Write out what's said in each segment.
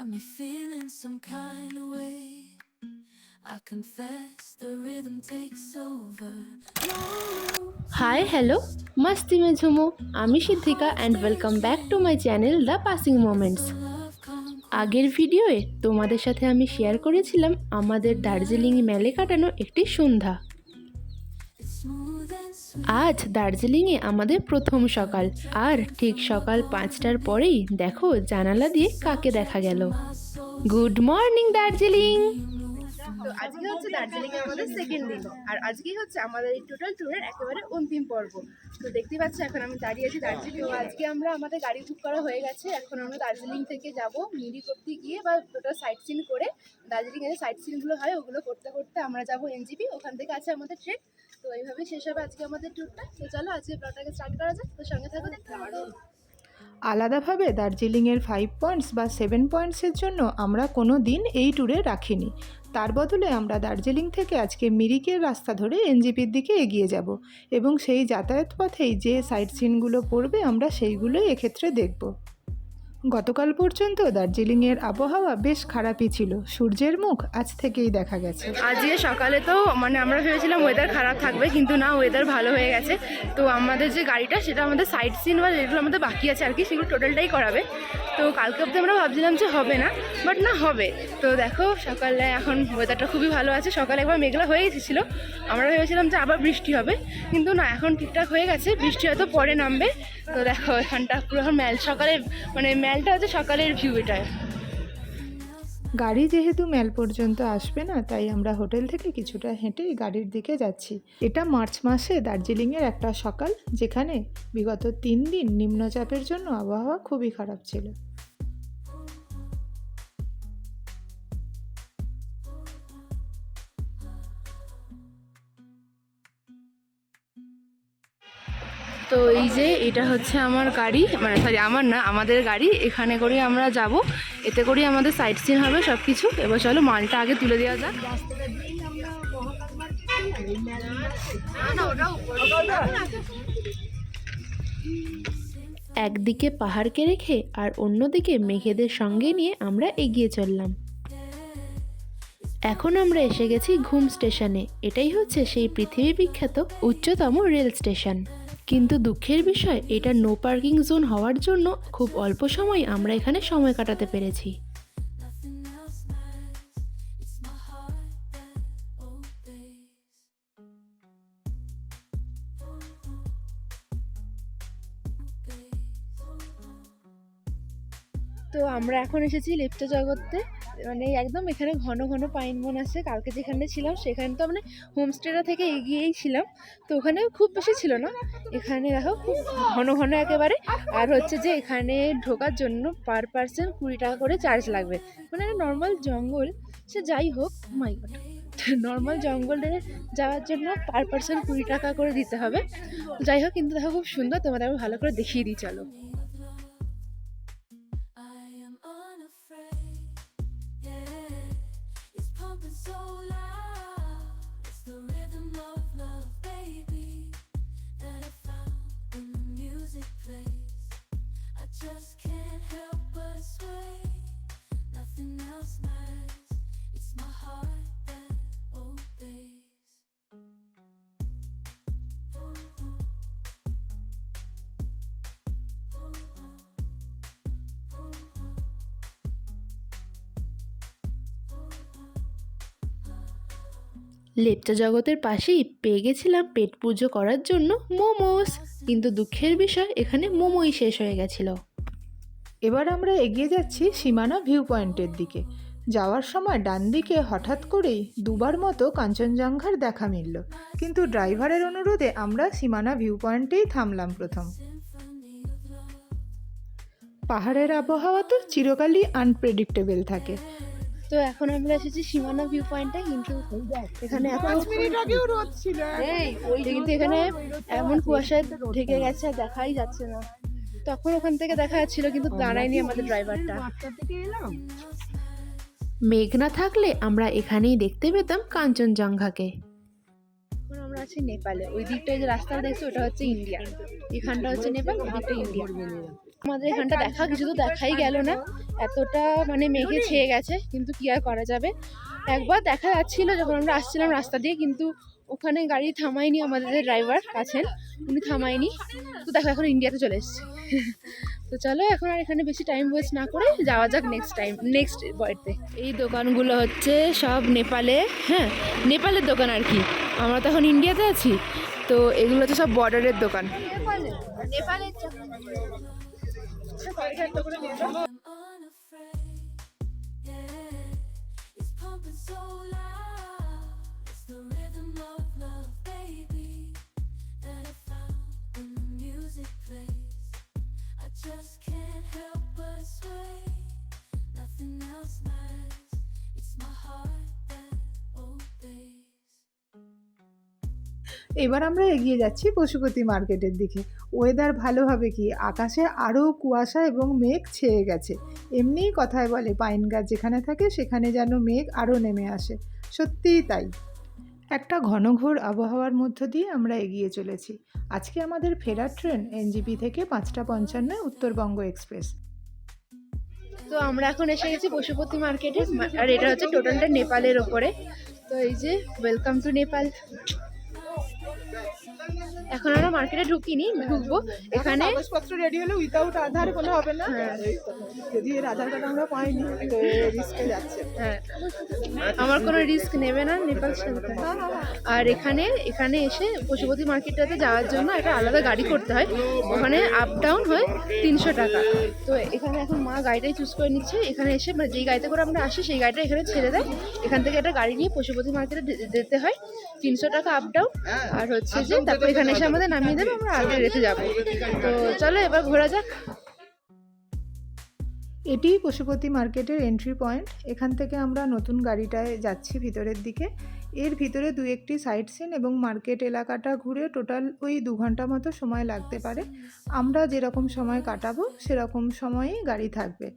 Got me feeling some kind of way. I confess the rhythm takes over. Hi hello মাস্তি মে ঝুমু আমি Siddika and welcome back to my channel the passing moments আগের ভিডিওয়ে তোমাদের সাথে আমি share করেছিলাম আমাদের দার্জিলিং মেলে কাটানো একটি সন্ধ্যা আজ দার্জিলিংয়ে আমাদের প্রথম সকাল। আর ঠিক সকাল পাঁচটার পরেই দেখো জানালা দিয়ে কাকে দেখা গেল। Good morning, Darjeeling! তো আজকে হচ্ছে দার্জিলিং এর আমাদের সেকেন্ড দিন। আর আজকেই হচ্ছে আমাদের এই টোটাল ট্যুরের একেবারে অন্তিম পর্ব। তো দেখতে পাচ্ছ এখন আমি দাঁড়িয়ে আছি দার্জিলিং আজকে আমরা আমাদের গাড়ি বুক করা হয়ে গেছে। এখন আমরা দার্জিলিং থেকে যাব মিরি করতে গিয়ে বা টোটাল সাইট সিন করে দার্জিলিং এর সাইট সিনগুলো হয় ওগুলো করতে করতে আমরা যাব এনজিপি। ওখান থেকে আছে আমাদের ট্রেন তো এইভাবে শেষ হবে আজকে আমাদের ট্যুরটা তো চলো আজকে ব্লগটাকে স্টার্ট করা যাক। তো সঙ্গে থাকো দেখতে পারো আলাদাভাবে দার্জিলিংয়ের ফাইভ পয়েন্টস বা সেভেন পয়েন্টসের জন্য আমরা কোনো দিন এই ট্যুরে রাখিনি। তার বদলে আমরা দার্জিলিং থেকে আজকে মিরিকের রাস্তা ধরে এনজিপির দিকে এগিয়ে যাব এবং সেই যাতায়াত পথেই যে সাইট সিনগুলো পড়বে আমরা সেইগুলোই এক্ষেত্রে দেখব। গতকাল পর্যন্ত দার্জিলিংয়ের আবহাওয়া বেশ খারাপই ছিল। সূর্যের মুখ আজ থেকেই দেখা গেছে। আজকে সকালে তো মানে আমরা ভেবেছিলাম ওয়েদার খারাপ থাকবে, কিন্তু না ওয়েদার ভালো হয়ে গেছে। তো আমাদের যে গাড়িটা, সেটা আমাদের সাইড সিন বা যেগুলো আমাদের বাকি আছে আর কি, সেগুলো টোটালটাই করাবে। তো কালকে অব্দি আমরা ভাবছিলাম যে হবে না বাট না হবে। তো দেখো, সকালে এখন ওয়েদারটা খুবই ভালো আছে। সকালে একবার মেঘলা হয়ে এসেছিল। আমরা ভেবেছিলাম যে আবার বৃষ্টি হবে, কিন্তু না, এখন ঠিকঠাক হয়ে গেছে। বৃষ্টি হয়তো পরে নামবে। তো দেখো এখানটা পুরো ম্যাল সকালে মানে ম্যালটা হচ্ছে সকালের ভিউ এটা। গাড়ি যেহেতু ম্যাল পর্যন্ত আসবে না, তাই আমরা হোটেল থেকে কিছুটা হেঁটে গাড়ির দিকে যাচ্ছি। এটা মার্চ মাসে দার্জিলিংয়ের একটা সকাল, যেখানে বিগত তিন দিন নিম্নচাপের জন্য আবহাওয়া খুবই খারাপ ছিল। তো এই যে এটা হচ্ছে আমার গাড়ি মানে সরি আমার না, আমাদের গাড়ি। এখানে করে আমরা যাব। এতে করে আমাদের সাইট সিন হবে সব কিছু এবার চলো মালটা আগে তুলে দেওয়া যাক। একদিকে পাহাড়কে রেখে আর অন্যদিকে মেঘেদের সঙ্গে নিয়ে আমরা এগিয়ে চললাম। এখন আমরা এসে গেছি ঘুম স্টেশনে। এটাই হচ্ছে সেই পৃথিবী বিখ্যাত উচ্চতম রেল স্টেশন। কিন্তু দুঃখের বিষয়, এটা নো পার্কিং জোন হওয়ার জন্য খুব অল্প সময় আমরা এখানে সময় কাটাতে পেরেছি। তো আমরা এখন এসেছি লিপ্ত জগতে। মানে একদম এখানে ঘন ঘন পাইন বন আছে। কালকে যেখানে ছিলাম সেখানে তো মানে হোমস্টেটা থেকে এগিয়েই ছিলাম। তো ওখানে খুব বেশি ছিল না। এখানে দেখো খুব ঘন ঘন একেবারে। আর হচ্ছে যে এখানে ঢোকার জন্য পার পার্সন কুড়ি টাকা করে চার্জ লাগবে। মানে একটা নর্মাল জঙ্গল। সে যাই হোক মাই গড নর্মাল জঙ্গলে যাওয়ার জন্য পার পার্সন কুড়ি টাকা করে দিতে হবে। যাই হোক, কিন্তু দেখো খুব সুন্দর। তোমাদের আমি ভালো করে দেখিয়ে দিই, চলো। লেপচা জগতের পাশেই পেয়ে গেছিলাম পেট পুজো করার জন্য মোমোস। কিন্তু দুঃখের বিষয়, এখানে মোমোই শেষ হয়ে গেছিল। এবার আমরা এগিয়ে যাচ্ছি সীমানা ভিউ পয়েন্টের দিকে। যাওয়ার সময় ডান দিকে হঠাৎ করেই দুবার মতো কাঞ্চনজঙ্ঘার দেখা মিলল। কিন্তু ড্রাইভারের অনুরোধে আমরা সীমানা ভিউ পয়েন্টেই থামলাম প্রথম। পাহাড়ের আবহাওয়া তো চিরকালই আনপ্রেডিক্টেবল থাকে। তো এখন আমরা এসেছি সীমানা ভিউ পয়েন্টে কিন্তু এখানে এই, কিন্তু এখানে এমন কুয়াশায় ঢেকে গেছে আর দেখাই যাচ্ছে না। তখন ওখান থেকে দেখা যাচ্ছিল কিন্তু দাঁড়ায়নি আমাদের ড্রাইভারটা মেঘ না থাকলে আমরা এখানেই দেখতে পেতাম কাঞ্চনজঙ্ঘাকে। আমরা আছি নেপালে। ওই দিকটায় যে রাস্তা দেখছ, ওটা হচ্ছে ইন্ডিয়া। এখানটা হচ্ছে নেপাল, ওই দিকটা ইন্ডিয়া। আমাদের এখানটা দেখা, কিছু তো দেখাই গেল না। এতটা মানে মেঘে ছেয়ে গেছে, কিন্তু কি আর করা যাবে? একবার দেখা যাচ্ছিল যখন আমরা আসছিলাম রাস্তা দিয়ে, কিন্তু ওখানে গাড়ি থামায়নি আমাদের ড্রাইভার আছেন। উনি থামায়নি। তো দেখো, এখন ইন্ডিয়াতে চলে এসেছি। তো চলো এখন আর এখানে বেশি টাইম ওয়েস্ট না করে যাওয়া যাক নেক্সট টাইম নেক্সট বয়েতে এই দোকানগুলো হচ্ছে সব নেপালে হ্যাঁ নেপালের দোকান আর কি। আমরা তো এখন ইন্ডিয়াতে আছি তো এগুলো হচ্ছে সব বর্ডারের দোকান। নেপালের I'm এবার আমরা এগিয়ে যাচ্ছি পশুপতি মার্কেটের দিকে। ওয়েদার ভালো হবে কি? আকাশে আরও কুয়াশা এবং মেঘ ছেয়ে গেছে। এমনিই কথায় বলে, পাইন গাছ যেখানে থাকে সেখানে যেন মেঘ আরও নেমে আসে। সত্যিই তাই। একটা ঘনঘোর আবহাওয়ার মধ্য দিয়ে আমরা এগিয়ে চলেছি। আজকে আমাদের ফেরার ট্রেন এনজিপি থেকে পাঁচটা পঞ্চান্ন উত্তরবঙ্গ এক্সপ্রেস। তো আমরা এখন এসে গেছি পশুপতি মার্কেটে আর এটা হচ্ছে টোটালটা নেপালের ওপরে। তো এই যে ওয়েলকাম টু নেপাল এখন আমরা মার্কেটে ঢুকিনি ঢুকবো। এখানে কাগজপত্র রেডি হলে উইদাউট আধার কোনো হবে না। হ্যাঁ। যদি এর আধার কার্ড আমরা পাইনি তো রিস্কে যাচ্ছে। হ্যাঁ। আমার কোনো রিস্ক নেবে না নেপাল সেরকম আর এখানে এখানে এসে পশুপতি মার্কেটটাতে যাওয়ার জন্য একটা আলাদা গাড়ি করতে হয়। ওখানে আপ ডাউন হয় তিনশো টাকা। তো এখানে এখন মা গাড়িটাই চুজ করে নিচ্ছে। এখানে এসে মানে যেই গাড়িতে করে আমরা আসি সেই গাড়িটা এখানে ছেড়ে দেয়। এখান থেকে একটা গাড়ি নিয়ে পশুপতি মার্কেটে যেতে হয়। তিনশো টাকা আপ ডাউন আর হচ্ছে যে তারপর এখানে এসে আমাদের নামিয়ে দেবে, আমরা আগে রেখে যাব। তো চলো এবার ঘোরা যাক। এটিই পশুপতি মার্কেটের এন্ট্রি পয়েন্ট এখান থেকে আমরা নতুন গাড়িটায় যাচ্ছি ভিতরের দিকে। এর ভিতরে দু একটি সাইট সিন এবং মার্কেট এলাকাটা ঘুরে টোটাল ওই দু ঘণ্টা মতো সময় লাগতে পারে। আমরা যেরকম সময় কাটাবো, সেরকম সময়ই গাড়ি থাকবে।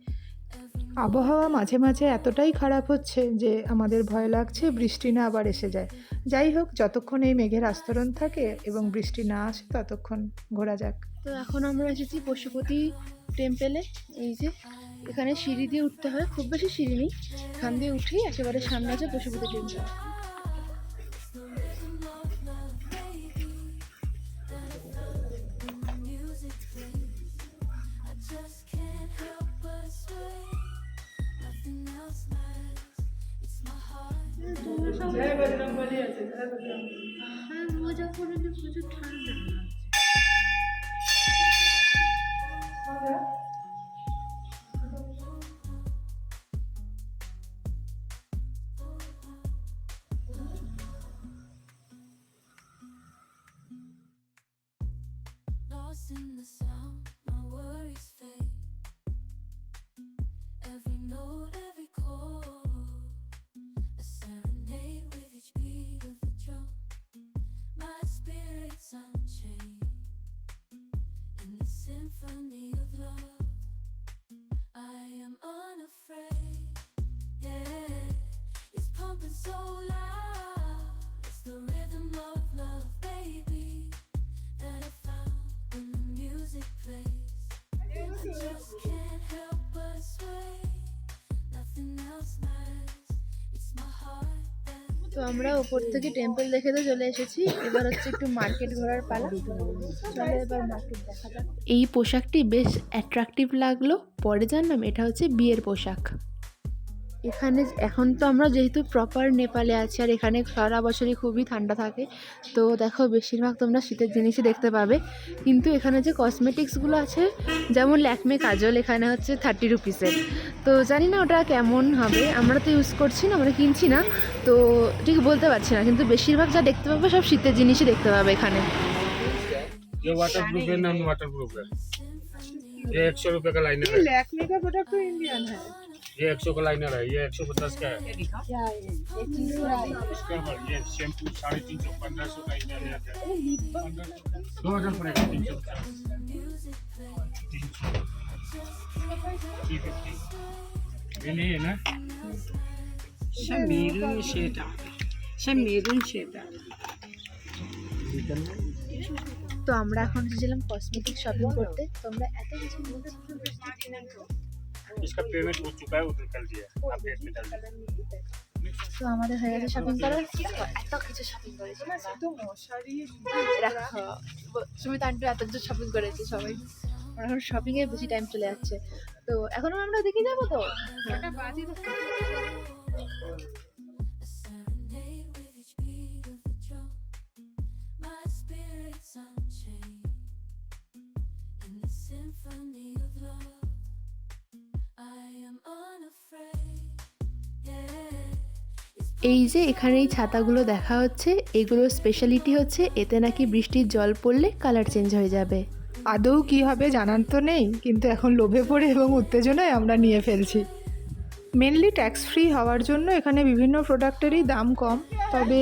আবহাওয়া মাঝে মাঝে এতটাই খারাপ হচ্ছে যে আমাদের ভয় লাগছে বৃষ্টি না আবার এসে যায়। যাই হোক, যতক্ষণ এই মেঘের আস্তরণ থাকে এবং বৃষ্টি না আসে, ততক্ষণ ঘোরা যাক। তো এখন আমরা এসেছি পশুপতি টেম্পেলে এই যে, এখানে সিঁড়ি দিয়ে উঠতে হয়। খুব বেশি সিঁড়ি নেই। এখান দিয়ে উঠেই একেবারে সামনে আছে পশুপতি টেম্পল Lost 等你 আমরা ওপর থেকে টেম্পল দেখে তো চলে এসেছি। এবার হচ্ছে একটু মার্কেট ঘোরার পালা। চলো এবার মার্কেট দেখা যাক। এই পোশাকটি বেশ অ্যাট্রাকটিভ লাগল। পরে জানলাম এটা হচ্ছে বিয়ের পোশাক। এখানে এখন তো আমরা যেহেতু প্রপার নেপালে আছি আর এখানে সারা বছরই খুবই ঠান্ডা থাকে তো দেখো বেশিরভাগ তোমরা শীতের জিনিসই দেখতে পাবে কিন্তু এখানে যে কসমেটিক্সগুলো আছে যেমন ল্যাকমে কাজল এখানে হচ্ছে থার্টি রুপিসের তো জানি না ওটা কেমন হবে আমরা তো ইউজ করছি না আমরা কিনছি না তো ঠিক বলতে পারছি না কিন্তু বেশিরভাগ যা দেখতে পাবে সব শীতের জিনিসই দেখতে পাবে এখানে ये वाटर प्रूफ है नॉन वाटर प्रूफ है ये एक सौ रुपये का लाइनर है लैक्मे का प्रोडक्ट तो इंडियन है ये एक सौ का लाइनर है ये एक सौ पचास का है इसका है, ये शैम्पू साढ़े तीन सौ पंद्रह सौ का इधर आता है दो हजार पड़ेगा तीन सौ पचास तीन सौ थ्री फिफ्टी ये नहीं है ना সব মেরুন সেটা সব মেরুন সেটা তো আমরা এখন এসেছিলাম কসমেটিক শপিং করতে তো আমরা এত কিছু নিয়েছি। इसका पेमेंट हो चुका है उधर कर दिया आप डेट में डाल दीजिए তো আমাদের হয়ে গেছে শপিং করা এত কিছু শপিং করেছি রাখো সুমিত আন্টু এত কিছু শপিং করেছে সবাই আমার এখন শপিং এ বেশি টাইম চলে যাচ্ছে তো এখন আমরা দেখে যাবো তো এই যে এখানে এই ছাতাগুলো দেখা হচ্ছে, এগুলোর স্পেশালিটি হচ্ছে এতে নাকি বৃষ্টির জল পড়লে কালার চেঞ্জ হয়ে যাবে। আদৌ কি হবে জানার তো নেই, কিন্তু এখন লোভে পড়ে এবং উত্তেজনায় আমরা নিয়ে ফেলছি। মেনলি ট্যাক্স ফ্রি হওয়ার জন্য এখানে বিভিন্ন প্রোডাক্টেরই দাম কম, তবে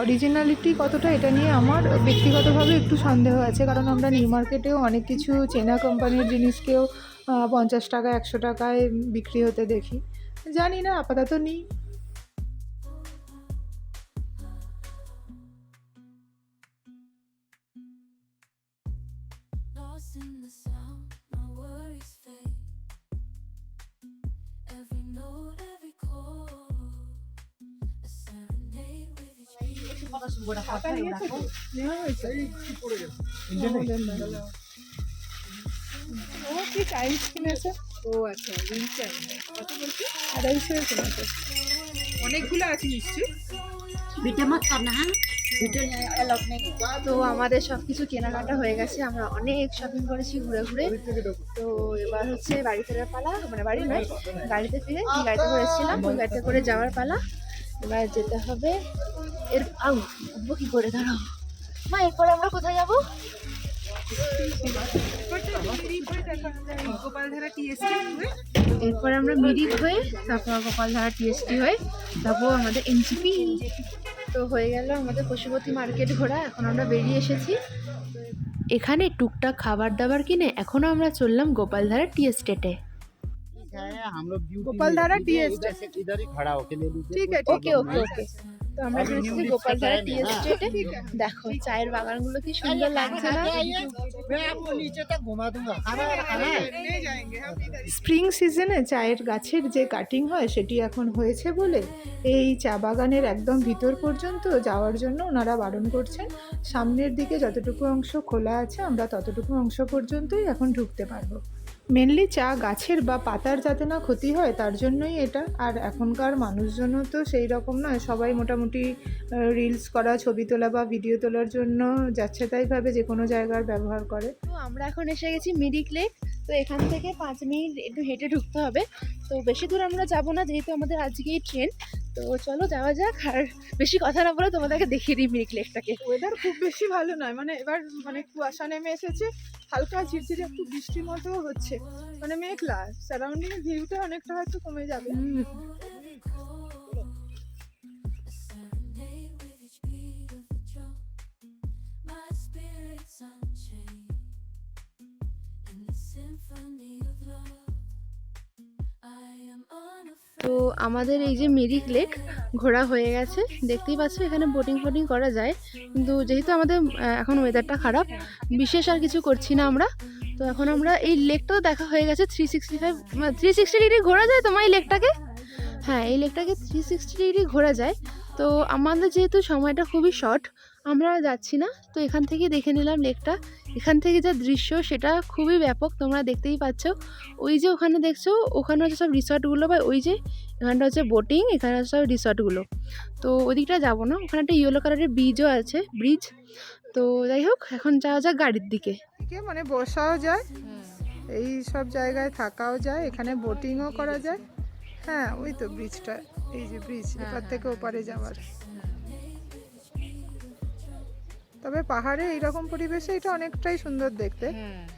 অরিজিনালিটি কতটা এটা নিয়ে আমার ব্যক্তিগতভাবে একটু সন্দেহ আছে, কারণ আমরা নিউ মার্কেটেও অনেক কিছু চেনা কোম্পানির জিনিসকেও পঞ্চাশ টাকা, একশো টাকায় বিক্রি হতে দেখি। জানি না, আপাতত নিই। ও আচ্ছা অনেকগুলো আছে নিশ্চয়ই তো আমাদের সব কিছু কেনাকাটা হয়ে গেছে আমরা অনেক শপিং করেছি ঘুরে ঘুরে তো এবার হচ্ছে বাড়ি ফেরার পালা মানে বাড়ি নয় গাড়িতে ফিরে গাড়িতে করে এসেছিলাম ওই গাড়িতে করে যাওয়ার পালা এবার যেতে হবে এর আউ উঠবো কি করে দাঁড়াও মা এরপরে আমরা কোথায় যাব এরপর আমরা মিরিক হয়ে তারপর গোপালধারা টিএসটি হয়ে তারপর আমাদের এনজিপি তো হয়ে গেল আমাদের পশুপতি মার্কেট ঘোরা এখন আমরা বেরিয়ে এসেছি এখানে টুকটাক খাবার দাবার কিনে এখনও আমরা চললাম গোপালধারা টি এস্টেটে গোপালধারা টি এস্টেট ঠিক আছে ওকে ওকে ওকে তো আমরা শুনেছি গোপালধারা টি এস্টেটে দেখো চায়ের বাগানগুলো কি সুন্দর লাগছে না? স্প্রিং সিজনে চায়ের গাছের যে কাটিং হয় সেটি এখন হয়েছে বলে এই চা বাগানের একদম ভিতর পর্যন্ত যাওয়ার জন্য ওনারা বারণ করছেন। সামনের দিকে যতটুকু অংশ খোলা আছে আমরা ততটুকু অংশ পর্যন্তই এখন ঢুকতে পারব। মেনলি চা গাছের বা পাতার যাতে না ক্ষতি হয়, তার জন্যই এটা। আর এখনকার মানুষজনও তো সেই রকম নয়। সবাই মোটামুটি রিলস করা, ছবি তোলা বা ভিডিও তোলার জন্য যাচ্ছে তাইভাবে যে কোনো জায়গার ব্যবহার করে। তো আমরা এখন এসে গেছি মিরিক লেক তো এখান থেকে পাঁচ মিনিট একটু হেঁটে ঢুকতে হবে। তো বেশি দূর আমরা যাব না যেহেতু আমাদের আজকেই ট্রেন তো চলো যাওয়া যাক আর বেশি কথা না বলে তোমাদেরকে দেখিয়ে দিই মিরিক লেকটাকে ওয়েদার খুব বেশি ভালো নয় মানে এবার মানে কুয়াশা নেমে এসেছে হালকা ঝিরঝিরে একটু বৃষ্টির মতো হচ্ছে। মানে মেঘলা সারাউন্ডিং ভিউটা অনেকটা হয়তো কমে যাবে। তো আমাদের এই যে মিরিক লেক ঘোরা হয়ে গেছে। দেখতেই পাচ্ছ এখানে বোটিং ফোটিং করা যায়। কিন্তু যেহেতু আমাদের এখন ওয়েদারটা খারাপ, বিশেষ আর কিছু করছি না আমরা। তো এখন আমরা এই লেকটাও দেখা হয়ে গেছে three sixty five three sixty degree ঘোরা যায় তোমার এই লেকটাকে? হ্যাঁ এই লেকটাকে থ্রি সিক্সটি ডিগ্রি ঘোরা যায়। তো আমাদের যেহেতু সময়টা খুবই শর্ট আমরা যাচ্ছি না। তো এখান থেকে দেখে নিলাম লেকটা। এখান থেকে যা দৃশ্য সেটা খুবই ব্যাপক তোমরা দেখতেই পাচ্ছ। ওই যে ওখানে দেখছ ওখানে হচ্ছে সব রিসর্টগুলো বা ওই যে এখানটা হচ্ছে বোটিং এখানে হচ্ছে সব রিসর্টগুলো। তো ওদিকটা যাব না ওখানে একটা ইয়েলো কালারের ব্রিজও আছে ব্রিজ তো যাই হোক এখন যাওয়া যাক গাড়ির দিকে। মানে বসাও যায় এই সব জায়গায় থাকাও যায় এখানে বোটিংও করা যায়। হ্যাঁ ওই তো ব্রিজটা এই যে ব্রিজ এপার থেকে ওপারে যাওয়ার। তবে পাহাড়ে এইরকম পরিবেশে এটা অনেকটাই সুন্দর দেখতে।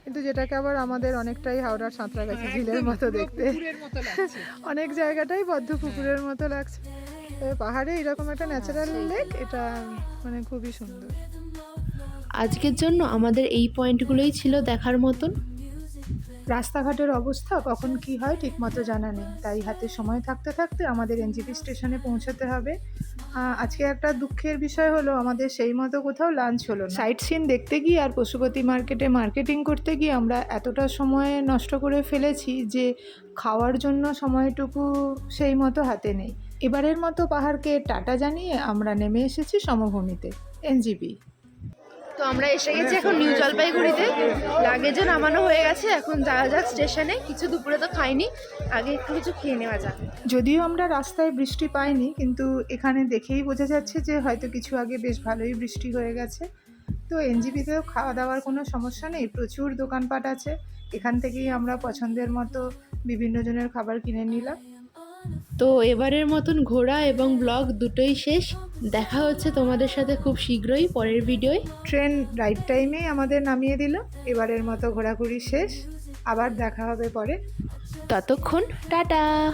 কিন্তু যেটাকে আবার আমাদের অনেকটাই হাওড়ার সাঁতরাগাছি ঝিলের মতো দেখতে। অনেক জায়গাটাই বদ্ধ পুকুরের মতো লাগছে। তবে পাহাড়ে এরকম একটা ন্যাচারাল লেক এটা মানে খুবই সুন্দর। আজকের জন্য আমাদের এই পয়েন্টগুলোই ছিল দেখার মতন। রাস্তাঘাটের অবস্থা কখন কি হয় ঠিকমতো জানা নেই। তাই হাতে সময় থাকতে থাকতে আমাদের এনজিপি স্টেশনে পৌঁছাতে হবে। আজকে একটা দুঃখের বিষয় হলো, আমাদের সেই মতো কোথাও লাঞ্চ হলো সাইট সিন দেখতে গিয়ে আর পশুপতি মার্কেটে মার্কেটিং করতে গিয়ে আমরা এতটা সময় নষ্ট করে ফেলেছি যে খাওয়ার জন্য সময়টুকু সেই মতো হাতে নেই। এবারের মতো পাহাড়কে টাটা জানিয়ে আমরা নেমে এসেছি সমভূমিতে। এনজিপি তো আমরা এসে গেছি এখন নিউ জলপাইগুড়িতে। লাগেজও নামানো হয়ে গেছে, এখন যাওয়া যাক স্টেশনে। কিছু দুপুরে তো খাইনি, আগে একটু কিছু খেয়ে নেওয়া যাক। যদিও আমরা রাস্তায় বৃষ্টি পাইনি, কিন্তু এখানে দেখেই বোঝা যাচ্ছে যে হয়তো কিছু আগে বেশ ভালোই বৃষ্টি হয়ে গেছে। তো এনজিপিতেও খাওয়া দাওয়ার কোনো সমস্যা নেই, প্রচুর দোকানপাট আছে। এখান থেকেই আমরা পছন্দের মতো বিভিন্ন জনের খাবার কিনে নিলাম। তো এবারের মতন ঘোরা এবং ব্লগ দুটোই শেষ। দেখা হচ্ছে তোমাদের সাথে খুব শীঘ্রই পরের ভিডিওয়। ট্রেন রাইট টাইমেই আমাদের নামিয়ে দিল। এবারের মতো ঘোরাঘুরি শেষ। আবার দেখা হবে পরে। ততক্ষণ টাটা।